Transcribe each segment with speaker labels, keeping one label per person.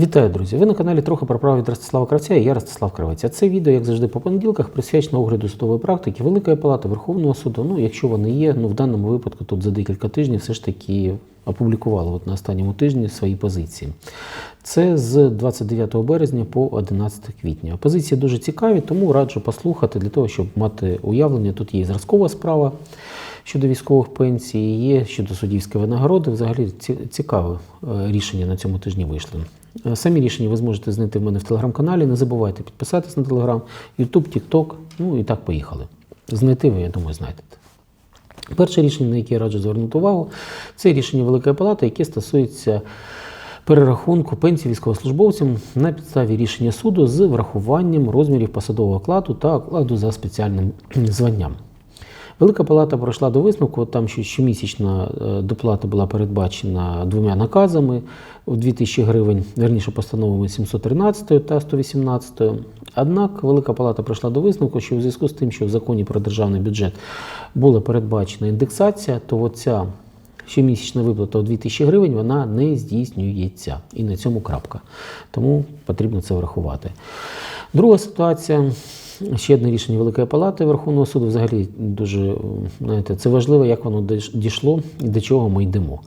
Speaker 1: Вітаю, друзі! Ви на каналі трохи про право від Ростислава Кравця і я Ростислав Кравець. А це відео, як завжди, по понеділках присвячено огляду судової практики Великої Палати Верховного суду. Ну, якщо вони є, ну в даному випадку тут за декілька тижнів все ж таки опублікували от на останньому тижні свої позиції. Це з 29 березня по 11 квітня. Позиції дуже цікаві, тому раджу послухати для того, щоб мати уявлення. Тут є зразкова справа щодо військових пенсій, є щодо суддівської винагороди. Взагалі ці- цікаве е, рішення на цьому тижні вийшли. Е, Самі рішення ви зможете знайти в мене в телеграм-каналі. Не забувайте підписатись на телеграм, Ютуб, Тікток. Ну і так поїхали. Знайти ви, я думаю, знайдете. Перше рішення, на яке я раджу звернути увагу, це рішення Великої Палати, яке стосується перерахунку пенсій військовослужбовцям на підставі рішення суду з врахуванням розмірів посадового окладу та окладу за спеціальним званням. Велика палата пройшла до висновку, там що щомісячна е, доплата була передбачена двома наказами у 2000 гривень, верніше постановами 713 та 118. Однак Велика палата прийшла до висновку, що у зв'язку з тим, що в законі про державний бюджет була передбачена індексація, то оця щомісячна виплата у 2000 гривень вона не здійснюється. І на цьому крапка. Тому потрібно це врахувати. Друга ситуація. Ще одне рішення Великої Палати Верховного суду. Взагалі дуже знаєте, це важливо, як воно дійшло і до чого ми йдемо.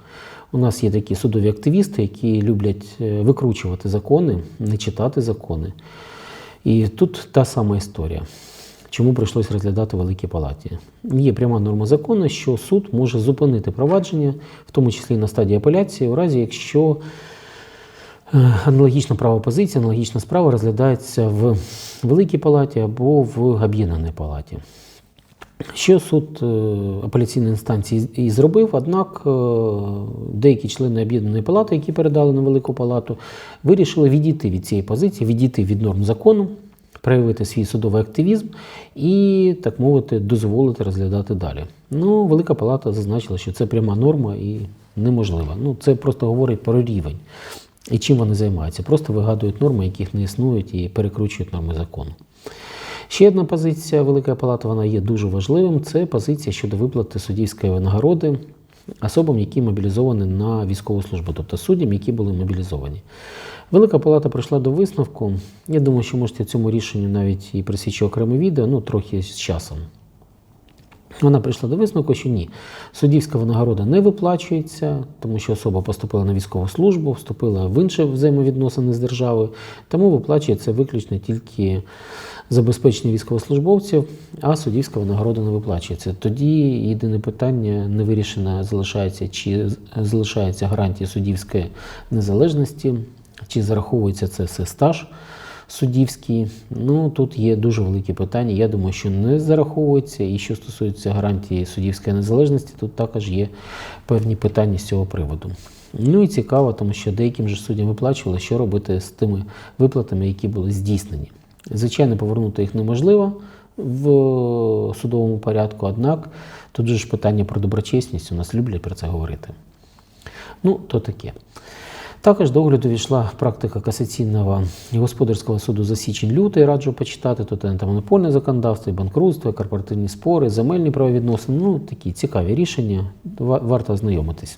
Speaker 1: У нас є такі судові активісти, які люблять е, викручувати закони, не читати закони. І тут та сама історія. Чому прийшлось розглядати в Великій Палаті? Є пряма норма закону, що суд може зупинити провадження, в тому числі на стадії апеляції, у разі якщо аналогічна правопозиція, аналогічна справа розглядається в Великій Палаті або в Об'єднаній Палаті. Що суд е, апеляційної інстанції і зробив, однак е, деякі члени об'єднаної палати, які передали на велику палату, вирішили відійти від цієї позиції, відійти від норм закону, проявити свій судовий активізм і, так мовити, дозволити розглядати далі. Ну, велика палата зазначила, що це пряма норма і неможлива. Ну, це просто говорить про рівень. І чим вони займаються? Просто вигадують норми, яких не існують, і перекручують норми закону. Ще одна позиція Великої Палати, вона є дуже важливим. Це позиція щодо виплати суддівської винагороди особам, які мобілізовані на військову службу, тобто суддям, які були мобілізовані. Велика Палата прийшла до висновку. Я думаю, що можете цьому рішенню навіть і присічу окреме відео, ну трохи з часом. Вона прийшла до висновку, що ні, суддівська винагорода не виплачується, тому що особа поступила на військову службу, вступила в інші взаємовідносини з державою, тому виплачується виключно тільки забезпечення військовослужбовців, а суддівська винагорода не виплачується. Тоді єдине питання не вирішене залишається, чи залишається гарантія суддівської незалежності, чи зараховується це все стаж суддівський. Ну тут є дуже великі питання. Я думаю, що не зараховується. І що стосується гарантії суддівської незалежності, тут також є певні питання з цього приводу. Ну і цікаво, тому що деяким же суддям виплачували, що робити з тими виплатами, які були здійснені. Звичайно, повернути їх неможливо в судовому порядку, однак тут же ж питання про доброчесність, у нас люблять про це говорити. Ну, то таке. Також до огляду війшла практика касаційного господарського суду за січень-лютий. Раджу почитати. Тут антимонопольне законодавство, і банкрутство, корпоративні спори, земельні правовідносини. Ну, такі цікаві рішення. Ва- Варто ознайомитись.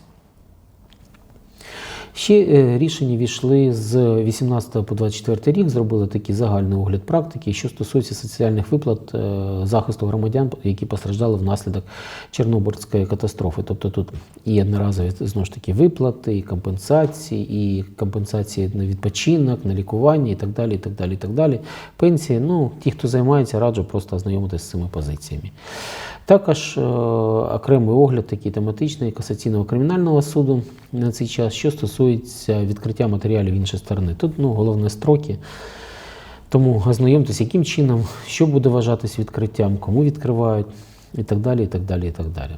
Speaker 1: Ще е, рішення війшли з 18 по 24 рік, зробили такий загальний огляд практики, що стосується соціальних виплат е, захисту громадян, які постраждали внаслідок Чорнобильської катастрофи. Тобто тут і одноразові знову ж таки виплати, і компенсації, і компенсації на відпочинок, на лікування і так далі. і так далі, і так далі. Пенсії, ну, ті, хто займається, раджу просто ознайомитися з цими позиціями. Також е, окремий огляд, такий тематичний касаційного кримінального суду на цей час, що стосується відкриття матеріалів іншої сторони. Тут ну, головне строки. Тому ознайомтесь, яким чином, що буде вважатись відкриттям, кому відкривають, і так далі. і так далі, і так далі.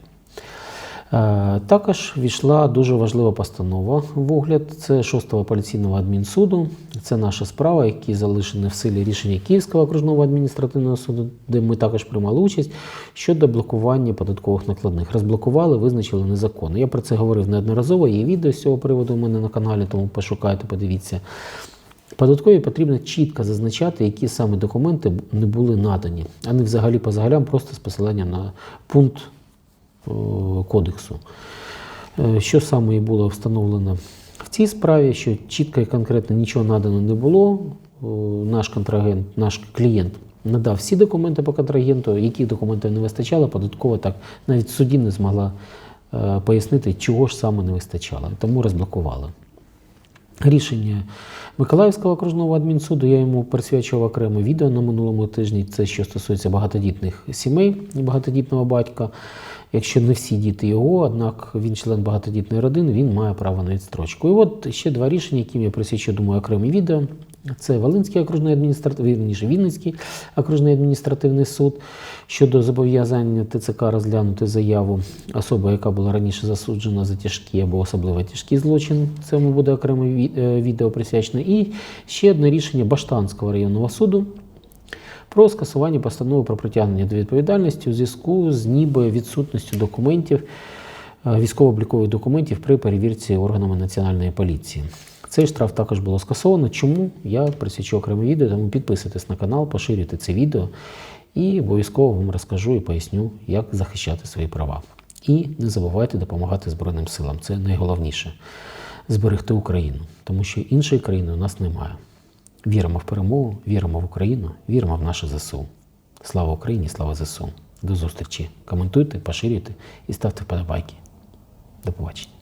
Speaker 1: Також війшла дуже важлива постанова в огляд. Це 6-го апеляційного адмінсуду. Це наша справа, які залишені в силі рішення Київського окружного адміністративного суду, де ми також приймали участь щодо блокування податкових накладних. Розблокували, визначили незаконно. Я про це говорив неодноразово. Є відео з цього приводу у мене на каналі, тому пошукайте, подивіться. Податкові потрібно чітко зазначати, які саме документи не були надані, а не взагалі по загалям просто з посилання на пункт е, кодексу. Е, Що саме і було встановлено в цій справі, що чітко і конкретно нічого надано не було. Наш контрагент, наш клієнт надав всі документи по контрагенту, які документи не вистачало, податково так навіть суді не змогла е, пояснити, чого ж саме не вистачало, тому розблокували. Рішення Миколаївського окружного адмінсуду я йому присвячував окремо відео на минулому тижні. Це що стосується багатодітних сімей і багатодітного батька. Якщо не всі діти його, однак він член багатодітної родини, він має право на відстрочку. І от ще два рішення, яким я присвячу, думаю, окремі відео. Це Волинський окружний адміністративний, Вінницький окружний адміністративний суд щодо зобов'язання ТЦК розглянути заяву особи, яка була раніше засуджена за тяжкі або особливо тяжкий злочин. Цьому буде окреме е, відео присвячене. І ще одне рішення Баштанського районного суду про скасування постанови про притягнення до відповідальності у зв'язку з ніби відсутністю документів, е, військово-облікових документів при перевірці органами національної поліції. Цей штраф також було скасовано. Чому я присвячу окреме відео, тому підписуйтесь на канал, поширюйте це відео і обов'язково вам розкажу і поясню, як захищати свої права. І не забувайте допомагати Збройним силам. Це найголовніше зберегти Україну, тому що іншої країни у нас немає. Віримо в перемогу, віримо в Україну, віримо в наше ЗСУ. Слава Україні, слава ЗСУ. До зустрічі. Коментуйте, поширюйте і ставте вподобайки. До побачення.